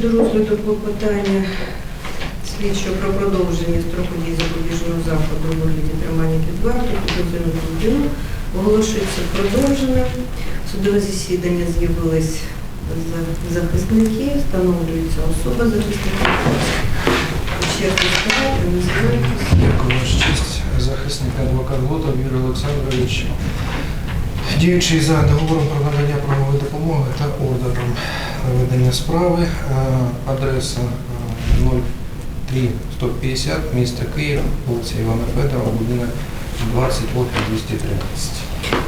щодо розгляду клопотання слідчого про продовження строку дії запобіжного заходу у вигляді тримання під вартою підозрюваного людину оголошується продовженим. Судове засідання з'явились за- захисники, встановлюється особа ставайте, називайтесь. Дякую, Ваша честь. Захисник адвокат Глотов Юрій Олександрович, діючий за договором про надання правової допомоги та ордером ведення справи, е, адреса е, 03150, місто Київ, вулиця Івана Федорова, будинок 20, опір 213.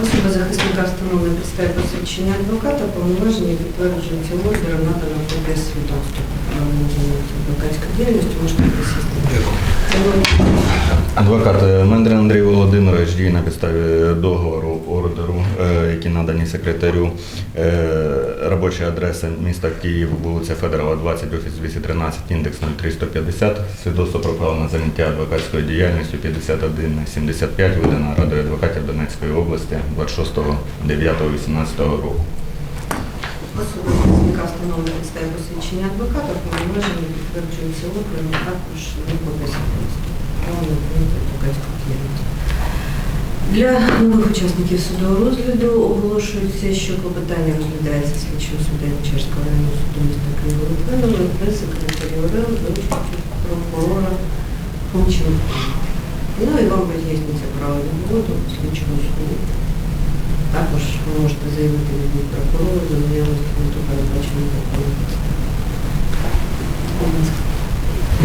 Особа захисника встановлена підставі посвідчення адвоката, повноваження підтверджується ордером надано копія свідоцтва про право на займатися адвокатською діяльністю, можете присісти. Дякую. Адвокат е, Мендрин Андрій Володимирович діє на підставі договору ордеру, е, які надані секретарю. Е, Робоча адреса міста Київ, вулиця Федорова, 20, офіс 213, індекс 0350. Свідоцтво про право на заняття адвокатською діяльністю 5175, видано Радою адвокатів Донецької області 26.09.18 року. Захисника встановлена підставі посвідчення адвоката, повноваження підтверджується ордером, також копія Право на займатися. Для нових учасників судового розгляду оголошується, що клопотання розглядається слідчим суддею Печерського районного суду міста Києва Литвиновим при секретарі ОРЕЛ за прокурора Фомченко. Ну і вам роз'яснюється право відводу слідчого суду. Також ви можете заявити від прокурора за наявності не передбаченого законом.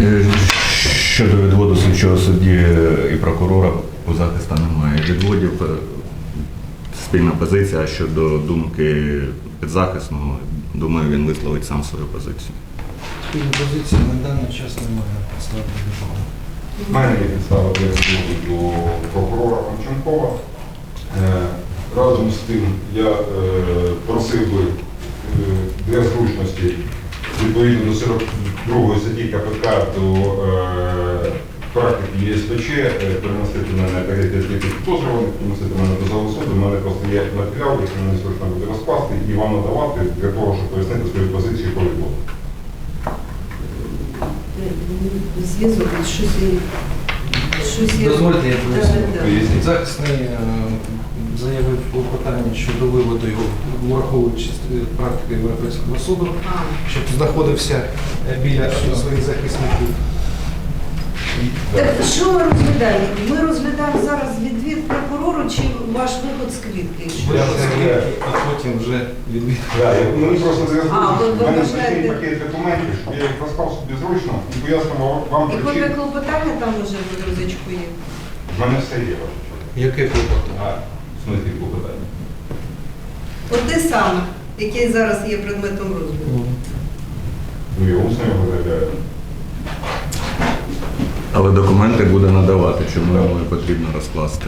Е, Щодо відводу слідчого судді і прокурора у захиста немає відводів. Е, Спільна позиція А щодо думки підзахисного, думаю, він висловить сам свою позицію. Спільної позиції на даний час немає підстав для того. В мене є підстава для відводу до прокурора Панченкова. Е, Разом з тим я е, просив би для зручності відповідно до 42 статті КПК до е, практики ЄСПЧ е, переносити мене перед підозрюваних, переносити мене до залу суду. У мене просто є матеріал, який мені зручно буде розкласти і вам надавати для того, щоб пояснити свою позицію по відводу. Зв'язок, щось щось. Дозвольте, я поясню. да, да. Поясніть. Захисний е, заявив клопотання щодо виводу його, враховуючи е, практику Європейського суду, щоб знаходився е, біля своїх захисників. Так що ми розглядаємо? Ми розглядаємо зараз відвід прокурору чи ваш виход з? Я це- а потім вже відвід. Да, я- Мені просто зв'язку. ви У мене такий пакет документів, щоб я їх розклав собі зручно і пояснював вам І причину. клопотання там уже в рюкзачку є. У мене все є, ваше честь. Яке клопотання? А, в смислі попитання. От те саме, яке зараз є предметом розгляду. Ну, я усно його заявляю. Але документи буде надавати, чому йому і потрібно розкласти.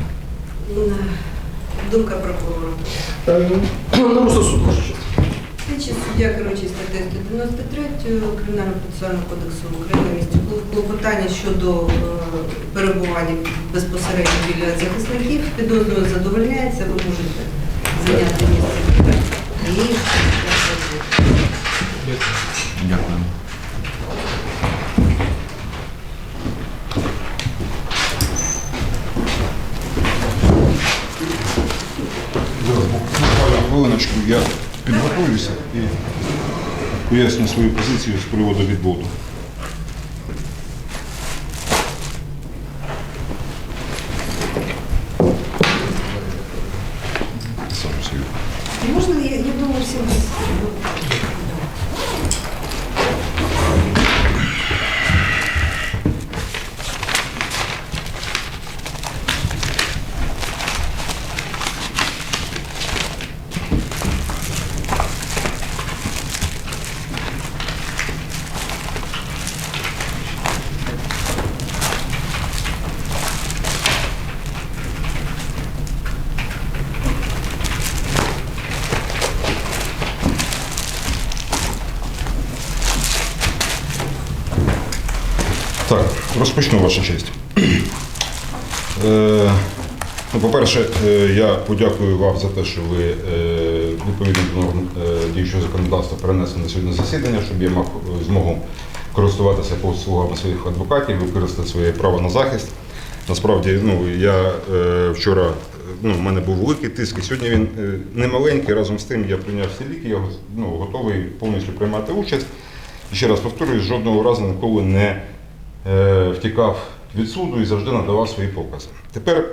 Думка прокурора. Ну, просто суд може. Слідчий суддя керуючий статтею 193 Кримінального процесуального кодексу України місті клопотання щодо е, перебування безпосередньо біля захисників підозрюваного задовольняється, ви можете зайняти місце. І Дякую. Буквально хвилиночку я підготуюся і поясню свою позицію з приводу відводу. Можна, я, я думаю, всім Так, розпочну ваша честь. Е, ну, по-перше, е, я подякую вам за те, що ви е, відповідно до норм діючого законодавства перенесено на сьогодні засідання, щоб я мав змогу користуватися послугами своїх адвокатів, використати своє право на захист. Насправді, ну я вчора ну, в мене був великий тиск, і сьогодні він не маленький. Разом з тим я прийняв всі ліки, я ну, готовий повністю приймати участь. І ще раз повторюю, жодного разу ніколи не втікав від суду і завжди надавав свої покази. Тепер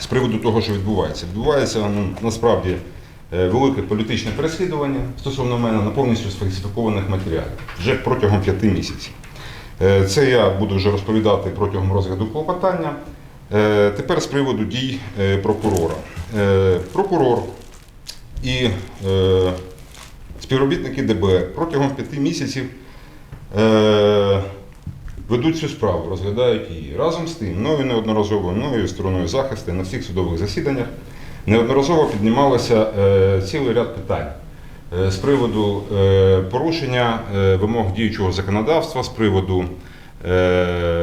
з приводу того, що відбувається. Відбувається ну, насправді е, велике політичне переслідування стосовно мене на повністю сфальсифікованих матеріалів вже протягом п'яти місяців. Е, Це я буду вже розповідати протягом розгляду клопотання. Е, Тепер з приводу дій е, прокурора. Е, Прокурор і е, співробітники ДБР протягом п'яти місяців е, ведуть цю справу, розглядають її. Разом з тим, мною неодноразово, мною стороною захисту на всіх судових засіданнях неодноразово піднімалося е, цілий ряд питань е, з приводу е, порушення вимог діючого законодавства, з приводу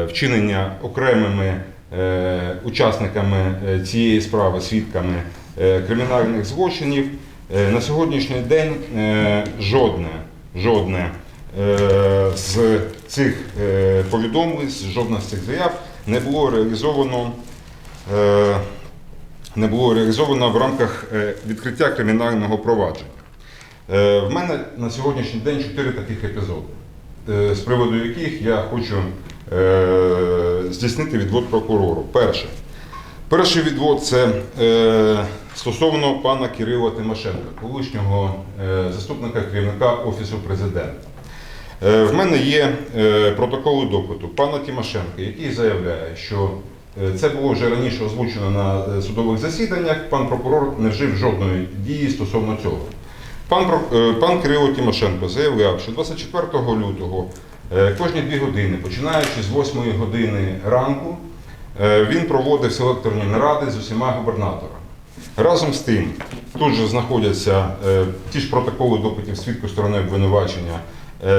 вчинення окремими учасниками цієї справи, свідками кримінальних злочинів. На сьогоднішній день жодне, жодне з цих е, повідомлень, жодна з цих заяв не було реалізовано. е, Не було реалізовано в рамках е, відкриття кримінального провадження. В мене на сьогоднішній день чотири таких епізоди, з приводу яких я хочу здійснити відвод прокурору. Перше. Перший відвод це стосовно пана Кирила Тимошенка, колишнього заступника керівника Офісу президента. Е, В мене є е, протоколи допиту пана Тимошенка, який заявляє, що е, це було вже раніше озвучено на судових засіданнях. Пан прокурор не вжив жодної дії стосовно цього. Пан, пан Кирило Тимошенко заявляв, що 24 лютого кожні дві години, починаючи з 8 години ранку, він проводив селекторні наради з усіма губернаторами. Разом з тим, тут же знаходяться ті ж протоколи допитів свідку сторони обвинувачення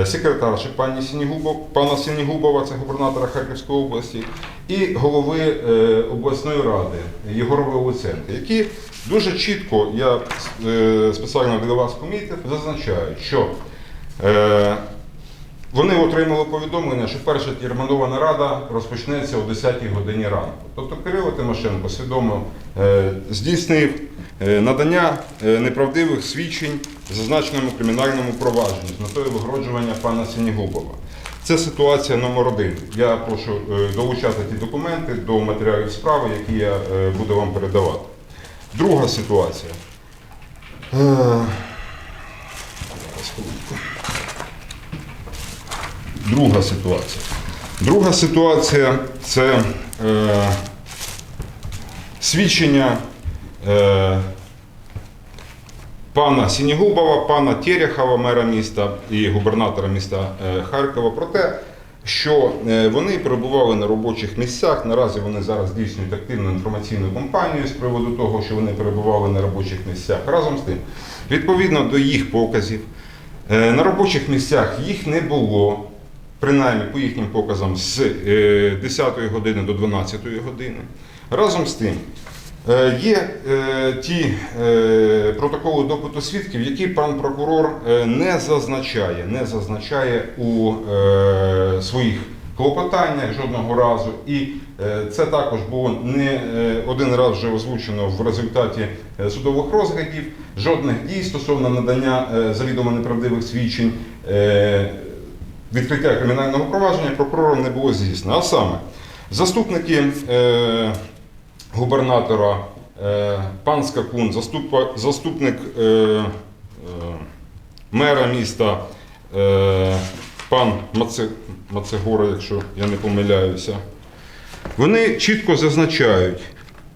секретарші пані Сінігубов, пана Сінігубова, це губернатора Харківської області, і голови е, обласної ради Єгорова Луценка, які дуже чітко, я е, спеціально для вас помітив, зазначають, що е, вони отримали повідомлення, що перша термінована рада розпочнеться о 10-й годині ранку. Тобто Кирило Тимошенко свідомо е, здійснив е, надання е, неправдивих свідчень в зазначеному кримінальному провадженні з метою вигороджування пана Сінігубова. Це ситуація номер один. Я прошу е, долучати ті документи до матеріалів справи, які я е, буду вам передавати. Друга ситуація. Е. Друга ситуація. Друга ситуація це е, свідчення е, пана Сінігубова, пана Терехова, мера міста і губернатора міста е, Харкова про те, що е, вони перебували на робочих місцях. Наразі вони зараз здійснюють активну інформаційну кампанію з приводу того, що вони перебували на робочих місцях. Разом з тим, відповідно до їх показів, е, на робочих місцях їх не було принаймні по їхнім показам з е, 10 години до 12 години. Разом з тим, є е, ті е, протоколи допиту свідків, які пан прокурор е, не зазначає, не зазначає у е, своїх клопотаннях жодного разу. І е, це також було не е, один раз вже озвучено в результаті е, судових розглядів. Жодних дій стосовно надання е, завідомо неправдивих свідчень. е, відкриття кримінального провадження прокурором не було здійснено. А саме, заступники е, губернатора е, пан Скакун, заступник е, е, мера міста пан Маце, Мацегора, якщо я не помиляюся, вони чітко зазначають,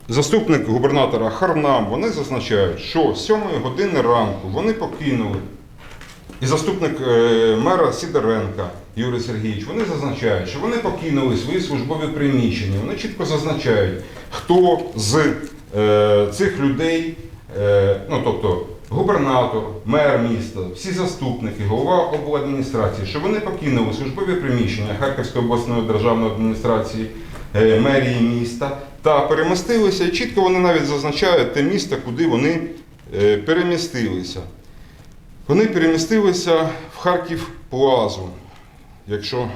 заступник губернатора Харнам, вони зазначають, що з 7 години ранку вони покинули. І заступник мера Сидоренка Юрій Сергійович, вони зазначають, що вони покинули свої службові приміщення. Вони чітко зазначають, хто з е, цих людей, е, ну тобто губернатор, мер міста, всі заступники, голова обладміністрації, що вони покинули службові приміщення Харківської обласної державної адміністрації, е, мерії міста та перемістилися. Чітко вони навіть зазначають те місто, куди вони е, перемістилися. Вони перемістилися в Харків Плазу, якщо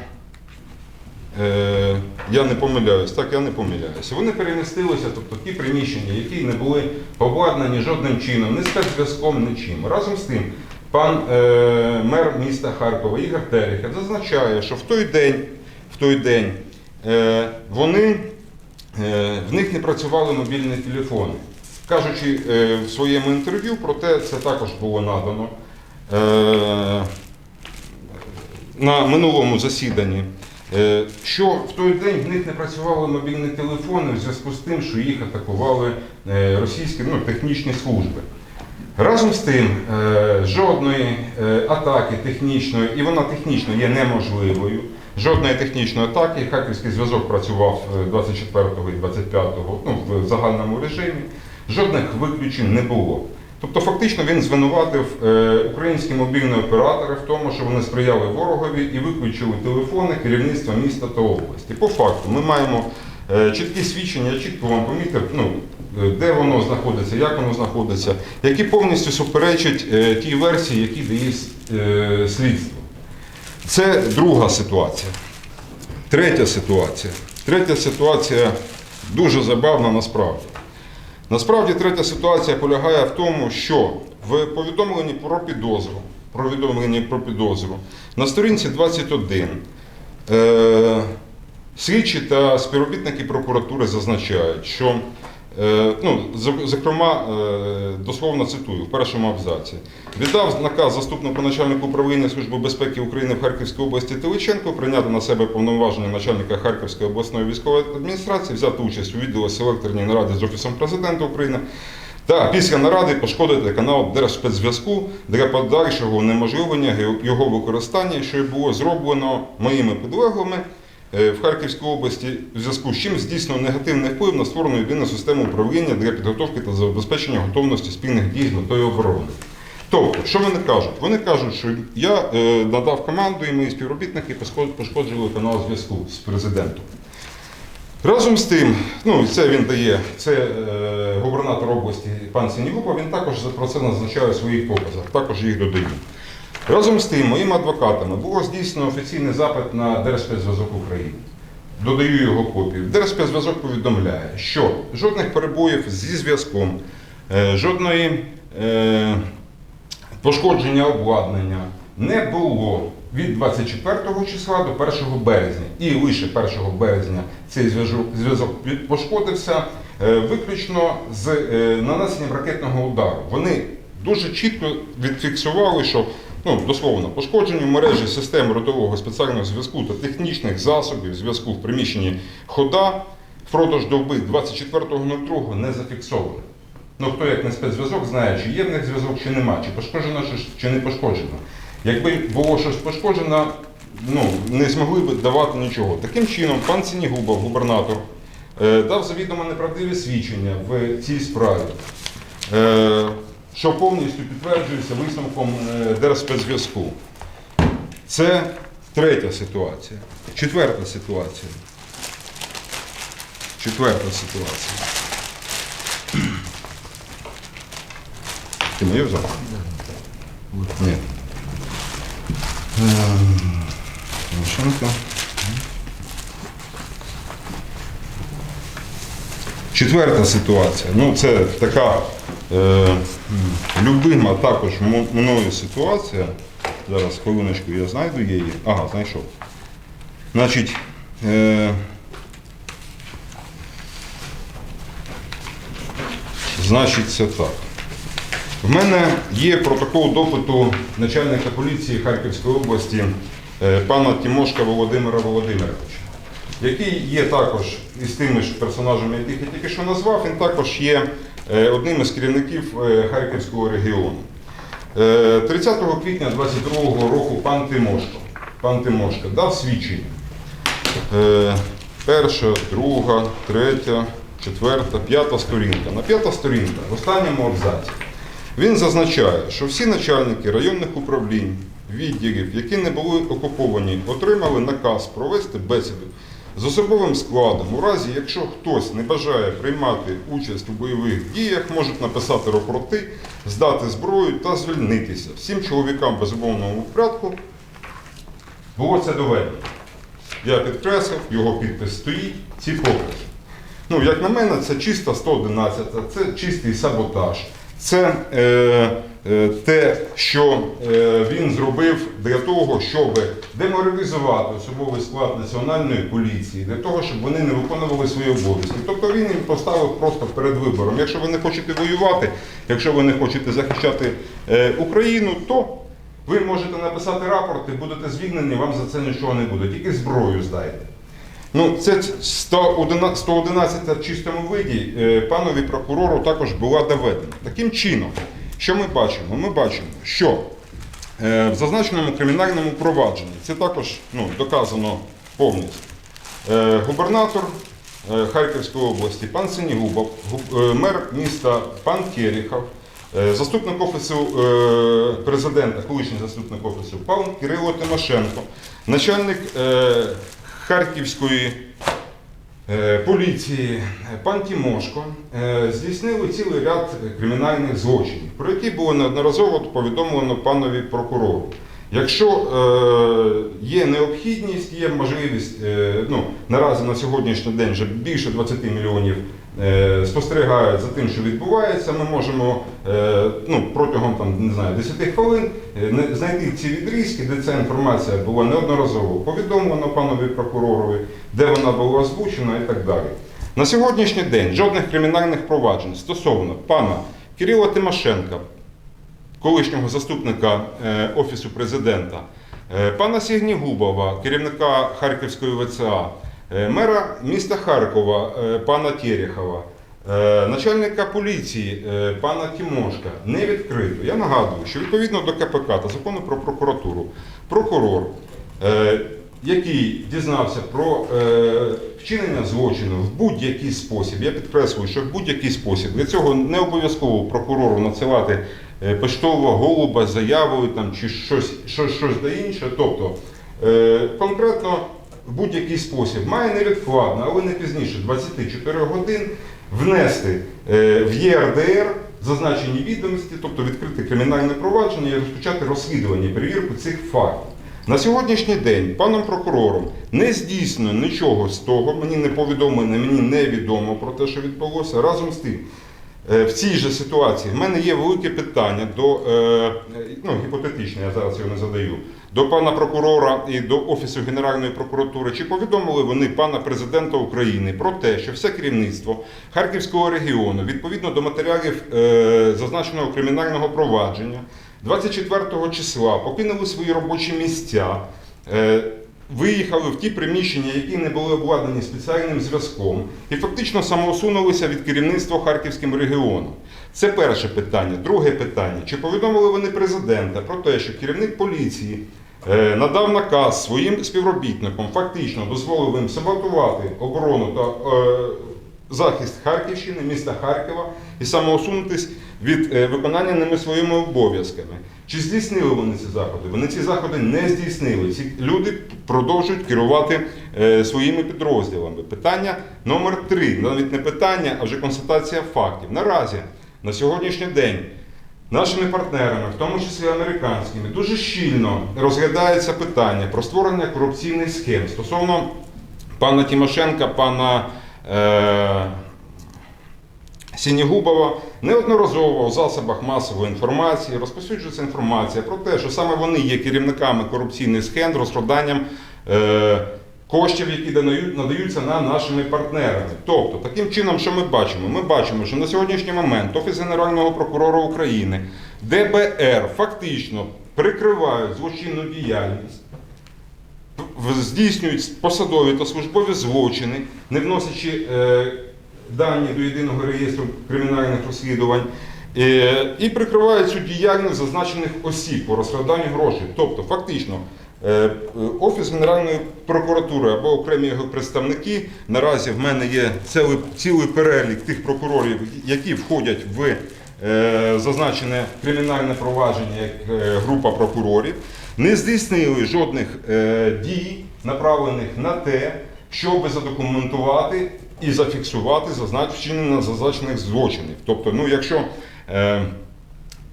е, я не помиляюсь, так я не помиляюся. Вони перемістилися, тобто ті приміщення, які не були обладнані жодним чином, ні спецзв'язком, нічим. Разом з тим, пан е, мер міста Харкова Ігор Терехов зазначає, що в той день, в той день е, вони, е, в них не працювали мобільні телефони. Кажучи е, в своєму інтерв'ю, проте це також було надано. На минулому засіданні, е, що в той день в них не працювали мобільні телефони в зв'язку з тим, що їх атакували е, російські ну, технічні служби. Разом з тим, е, жодної атаки технічної, і вона технічно є неможливою. Жодної технічної атаки, хакерський зв'язок працював е, 24 і 25 ну, в загальному режимі. Жодних виключень не було. Тобто, фактично він звинуватив е, українські мобільні оператори в тому, що вони сприяли ворогові і виключили телефони керівництва міста та області. По факту, ми маємо е, чіткі свідчення, чітко вам помітив, ну, е, де воно знаходиться, як воно знаходиться, які повністю суперечать тій версії, які дає слідство. Це друга ситуація. Третя ситуація. Третя ситуація дуже забавна насправді. Насправді третя ситуація полягає в тому, що в повідомленні про підозру, повідомленні про підозру на сторінці 21 е, слідчі та співробітники прокуратури зазначають, що ну, зокрема, е, дословно цитую в першому абзаці, віддав наказ заступнику начальнику управління Служби безпеки України в Харківській області Теличенко прийняти на себе повноваження начальника Харківської обласної військової адміністрації, взяти участь у відеоселекторній нараді з Офісом президента України. Та після наради пошкодити канал Держспецзв'язку для подальшого унеможливлення його використання, що й було зроблено моїми підлеглими е, в Харківській області, в зв'язку з чим здійснено негативний вплив на створену єдину систему управління для підготовки та забезпечення готовності спільних дій з метою оборони. Тобто, що вони кажуть? Вони кажуть, що я е, надав команду і мої співробітники пошкоджували канал зв'язку з президентом. Разом з тим, ну і це він дає, це е, губернатор області пан Сінігупа, він також про це назначає у своїх показах, також їх додаю. Разом з тим, моїми адвокатами було здійснено офіційний запит на Держспецзв'язок України. Додаю його копію. Держспецзв'язок повідомляє, що жодних перебоїв зі зв'язком, е, жодної е, пошкодження обладнання не було від 24 числа до 1 березня. І лише 1 березня цей зв'язок- пошкодився е, виключно з е, нанесенням ракетного удару. Вони дуже чітко відфіксували, що ну, дословно пошкодження в мережі систем ротового спеціального зв'язку та технічних засобів зв'язку в приміщенні хода впродовж доби 24.02 не зафіксовано. Ну, хто як не спецзв'язок знає, чи є в них зв'язок, чи нема, чи пошкоджено, чи, не пошкоджено. Якби було щось пошкоджено, ну, не змогли б давати нічого. Таким чином, пан Сінігубов, губернатор, е, дав завідомо неправдиве свідчення в цій справі, е, що повністю підтверджується висновком е, Держспецзв'язку. Це третя ситуація. Четверта ситуація. Четверта ситуація. Ти моє взяв? Ні. Ем, Четверта ситуація. Ну, це така любима також мною ситуація. Зараз хвилиночку я знайду її. Ага, знайшов. Значить, е, значить, це так. В мене є протокол допиту начальника поліції Харківської області е, пана Тимошка Володимира Володимировича, який є також із тими ж персонажами, яких я тільки що назвав, він також є е, одним із керівників е, Харківського регіону. Е, 30 квітня 22 року пан Тимошко, пан Тимошко дав свідчення. Е, Перша, друга, третя, четверта, п'ята сторінка. На п'ята сторінка в останньому абзаці. Він зазначає, що всі начальники районних управлінь, відділів, які не були окуповані, отримали наказ провести бесіду з особовим складом. У разі, якщо хтось не бажає приймати участь у бойових діях, можуть написати рапорти, здати зброю та звільнитися. Всім чоловікам в безумовному порядку було це доведено. Я підкреслив, його підпис стоїть, ці покази. Ну, як на мене, це чиста 111, це чистий саботаж. Це е, те, що е, він зробив для того, щоб деморалізувати особовий склад національної поліції, для того, щоб вони не виконували свої обов'язки. Тобто він їм поставив просто перед вибором. Якщо ви не хочете воювати, якщо ви не хочете захищати е, Україну, то ви можете написати рапорт і будете звільнені, вам за це нічого не буде, тільки зброю здайте. Ну, це 111 111 в чистому виді е, панові прокурору також була доведена. Таким чином, що ми бачимо? Ми бачимо, що е, в зазначеному кримінальному провадженні це також ну, доказано повністю. Е, Губернатор е, Харківської області пан Синігубов, губ- мер міста пан Терехов, е, заступник офісу президента, колишній заступник офісу пан Кирило Тимошенко, начальник Харківської поліції е, пан Тімошко е, здійснили цілий ряд кримінальних злочинів, про які було неодноразово повідомлено панові прокурору. Якщо е, є необхідність, є можливість, е, ну, наразі на сьогоднішній день вже більше 20 мільйонів е, спостерігають за тим, що відбувається, ми можемо е, ну, протягом там, не знаю, 10 хвилин е, знайти ці відрізки, де ця інформація була неодноразово повідомлена панові прокуророві, де вона була озвучена і так далі. На сьогоднішній день жодних кримінальних проваджень стосовно пана Кирила Тимошенка, колишнього заступника е, Офісу президента, е, пана Сігнігубова, керівника Харківської ВЦА, е, мера міста Харкова, е, пана Терехова, е, начальника поліції е, пана Тімошка не відкрито. Я нагадую, що відповідно до КПК та закону про прокуратуру, прокурор, е, який дізнався про е, вчинення злочину в будь-який спосіб, я підкреслюю, що в будь-який спосіб для цього не обов'язково прокурору надсилати е, поштового голуба з заявою там, чи щось, щось, щось інше. Тобто е, конкретно в будь-який спосіб має невідкладно, але не пізніше 24 годин внести е, в ЄРДР зазначені відомості, тобто відкрити кримінальне провадження і розпочати розслідування перевірку цих фактів. На сьогоднішній день паном прокурором не здійснено нічого з того, мені не повідомлено, мені невідомо про те, що відбулося. Разом з тим, е, в цій же ситуації в мене є велике питання до е, ну, гіпотетичне, я зараз його не задаю, до пана прокурора і до Офісу Генеральної прокуратури. Чи повідомили вони пана президента України про те, що все керівництво Харківського регіону відповідно до матеріалів е, зазначеного кримінального провадження 24 числа покинули свої робочі місця. е, Виїхали в ті приміщення, які не були обладнані спеціальним зв'язком, і фактично самоусунулися від керівництва Харківським регіоном. Це перше питання. Друге питання: чи повідомили вони президента про те, що керівник поліції надав наказ своїм співробітникам, фактично дозволив їм саботувати оборону та е, захист Харківщини, міста Харкова і самоусунутись від е, виконання ними своїми обов'язками. Чи здійснили вони ці заходи? Вони ці заходи не здійснили. Ці люди продовжують керувати е, своїми підрозділами. Питання номер три, навіть не питання, а вже констатація фактів. Наразі на сьогоднішній день. Нашими партнерами, в тому числі американськими, дуже щільно розглядається питання про створення корупційних схем стосовно пана Тимошенка, пана е, Сінігубова. Неодноразово в засобах масової інформації розповсюджується інформація про те, що саме вони є керівниками корупційних схем з розкраданням е, коштів, які надаються нам нашими партнерами. Тобто, таким чином, що ми бачимо? Ми бачимо, що на сьогоднішній момент Офіс Генерального прокурора України, ДБР фактично прикривають злочинну діяльність здійснюють посадові та службові злочини, не вносячи е, дані до єдиного реєстру кримінальних розслідувань, е, і прикривають цю діяльність зазначених осіб по розкраданню грошей. Тобто, фактично, Офіс Генеральної прокуратури або окремі його представники, наразі в мене є цілий, цілий перелік тих прокурорів, які входять в е, зазначене кримінальне провадження як е, група прокурорів, не здійснили жодних е, дій, направлених на те, щоб задокументувати і зафіксувати зазнач... вчинення зазначених злочинів. Тобто, ну, якщо е,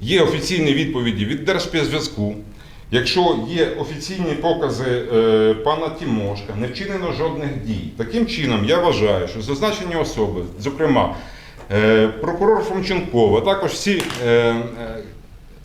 є офіційні відповіді від Держспецзв'язку, якщо є офіційні покази е, пана Тімошка, не вчинено жодних дій. Таким чином, я вважаю, що зазначені особи, зокрема, е, прокурор Фомченкова, також всі е, е,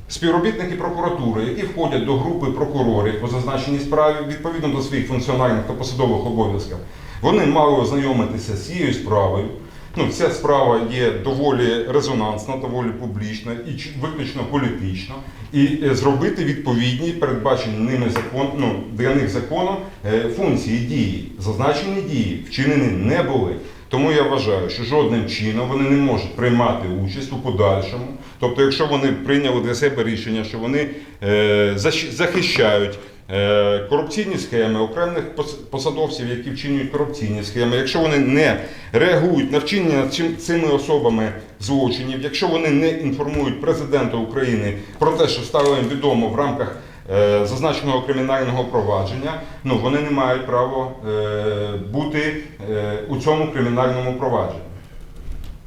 співробітники прокуратури, які входять до групи прокурорів по зазначеній справі відповідно до своїх функціональних та посадових обов'язків, вони мали ознайомитися з цією справою. Ну, ця справа є доволі резонансна, доволі публічна і виключно політична, і е, зробити відповідні передбачені ними закон, ну, для них законом е, функції дії. Зазначені дії вчинені не були. Тому я вважаю, що жодним чином вони не можуть приймати участь у подальшому. Тобто, якщо вони прийняли для себе рішення, що вони е, захищають корупційні схеми окремих посадовців, які вчинюють корупційні схеми, якщо вони не реагують на вчинення цими особами злочинів, якщо вони не інформують президента України про те, що стало їм відомо в рамках е, зазначеного кримінального провадження, ну вони не мають права е, бути е, у цьому кримінальному провадженні.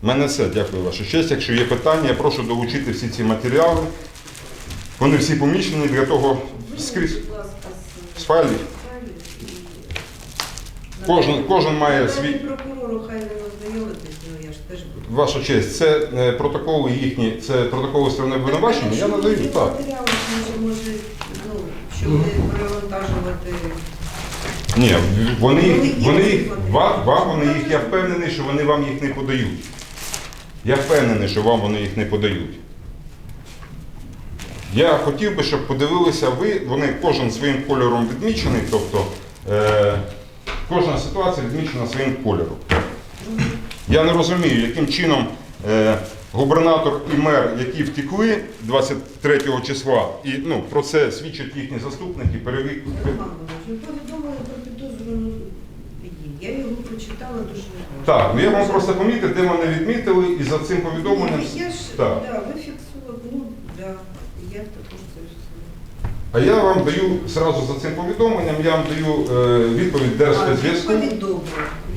Мене все, дякую ваша честь. Якщо є питання, я прошу долучити всі ці матеріали. Вони всі поміщені для того скрізь. І- Кожен- кожен має свій- прокурору, хай ознайомитись, ну я ж теж буду. Ваша честь, це е, протоколи їхні, це протоколи сторони обвинувачення. Я надаю так. Матеріали, може, може, ну, щоб не перевантажувати. Ні, вони, Вони їх- вони їх, вам, вам вони їх, я впевнений, що вони вам їх не подають. Я впевнений, що вам вони їх не подають. Я хотів би, щоб подивилися ви, вони кожен своїм кольором відмічений, тобто е, кожна ситуація відмічена своїм кольором. Я не розумію, яким чином е, губернатор і мер, які втекли 23 числа, і ну, про це свідчать їхні заступники, перевік. Повідомили про підозрювану. Я його прочитала дуже. Так, ну я вам просто помітив, де мене відмітили, і за цим повідомленням. Ну, Я ж, Так. да, ви фіксували, я також це. А я вам даю зразу за цим повідомленням, я вам даю е, відповідь Держспецзв'язку, Повідомлено.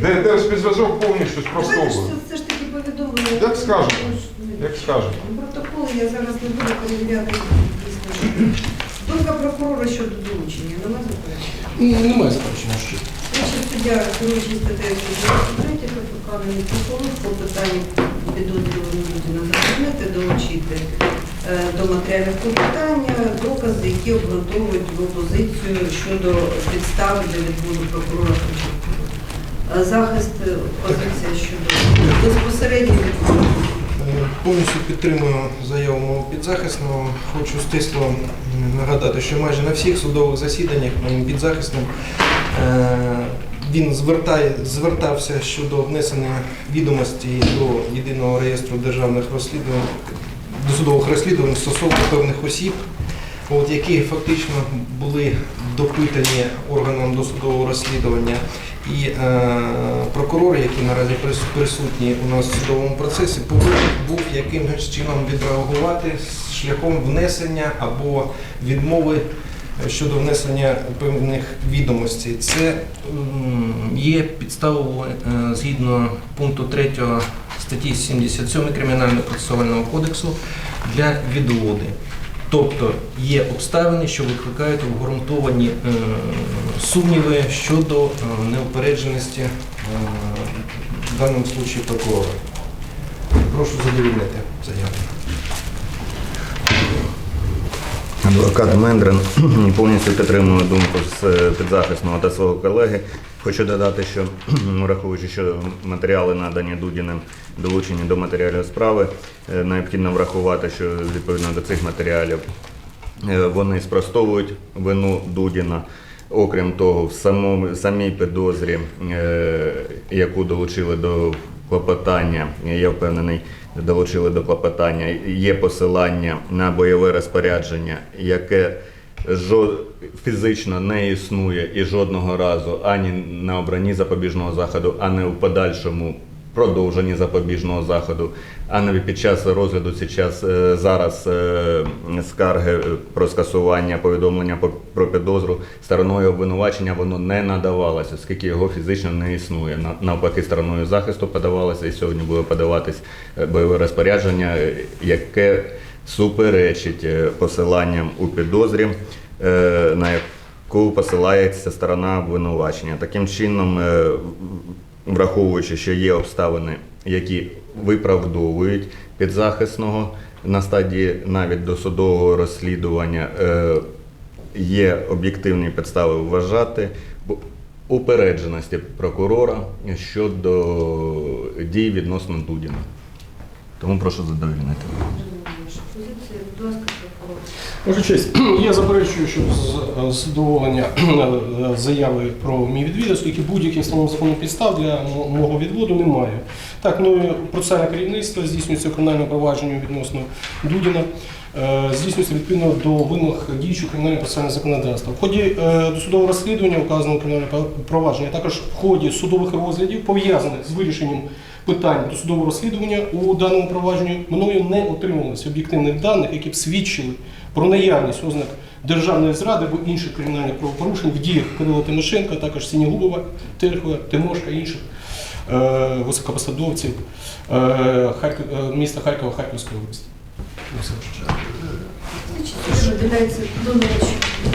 де Держспецзв'язок повністю Давайте спростовує. це все ж таки повідомлення. Як скажете, Ну, ну, Як скажете. Протоколи я зараз не буду перевіряти. дійсно. Думка прокурора щодо долучення. Нема заперечень? Ні, Немає заперечення. що. Слідчий суддя керуючий статтею 93 КПК не прокурор по питанню підозрюваної людини задовольнити, долучити е, до матеріалів клопотання докази, які обґрунтовують його позицію щодо підстав для відводу прокурора. Е, Захист е, позиція щодо безпосередньо. Повністю підтримую заяву мого підзахисного. Хочу стисло нагадати, що майже на всіх судових засіданнях моїм підзахисним він звертає, звертався щодо внесення відомостей до єдиного реєстру державних розслідувань, до судових розслідувань стосовно певних осіб, от, які фактично були допитані органом досудового розслідування. І е, прокурор, який наразі прис- присутній у нас в судовому процесі, повинен був якимось чином відреагувати шляхом внесення або відмови щодо внесення певних відомостей. Це є підставою е, згідно пункту 3 статті 77 Кримінального процесуального кодексу для відводи. Тобто є обставини, що викликають обґрунтовані е, сумніви щодо е, неупередженості в даному случаї прокурора. Прошу задовільнити заяву. Адвокат Мендрин повністю підтримує думку з е, підзахисного та свого колеги. Хочу додати, що враховуючи, що матеріали надані Дудіним долучені до матеріалів справи, е, необхідно врахувати, що відповідно до цих матеріалів е, вони спростовують вину Дудіна. Окрім того, в самій підозрі, яку долучили до клопотання, я впевнений, долучили до клопотання, є посилання на бойове розпорядження, яке фізично не існує і жодного разу ані на обранні запобіжного заходу, ані в подальшому продовженні запобіжного заходу, а не під час розгляду час, е, зараз е, скарги е, про скасування повідомлення про підозру стороною обвинувачення воно не надавалося, оскільки його фізично не існує. Навпаки, стороною захисту подавалося і сьогодні буде подаватись бойове розпорядження, яке суперечить посиланням у підозрі, на яку посилається сторона обвинувачення. Таким чином, враховуючи, що є обставини, які виправдовують підзахисного на стадії навіть досудового розслідування, е, є об'єктивні підстави вважати упередженості прокурора щодо дій відносно Дудіна. Тому прошу задовільнити. Позиція, будь ласка, прокурор. Ваша честь, я заперечую, що задоволення е, заяви про мій відвід, оскільки будь-яких встановлених підстав для мого відводу немає. Так, ну процесуальне керівництво здійснюється кримінальне провадження відносно Дудіна, е, здійснюється відповідно до вимог діючого кримінального процесуального законодавства. В ході е, досудового розслідування указаного кримінального провадження, також в ході судових розглядів, пов'язаних з вирішенням питань досудового розслідування у даному провадженні, мною не отримувалося об'єктивних даних, які б свідчили про наявність ознак державної зради або інших кримінальних правопорушень в діях Кирила Тимошенка, також Сінігубова, Терхова, Тимошка інших е, високопосадовців е, Харків, е, міста Харкова, Харківської області. До.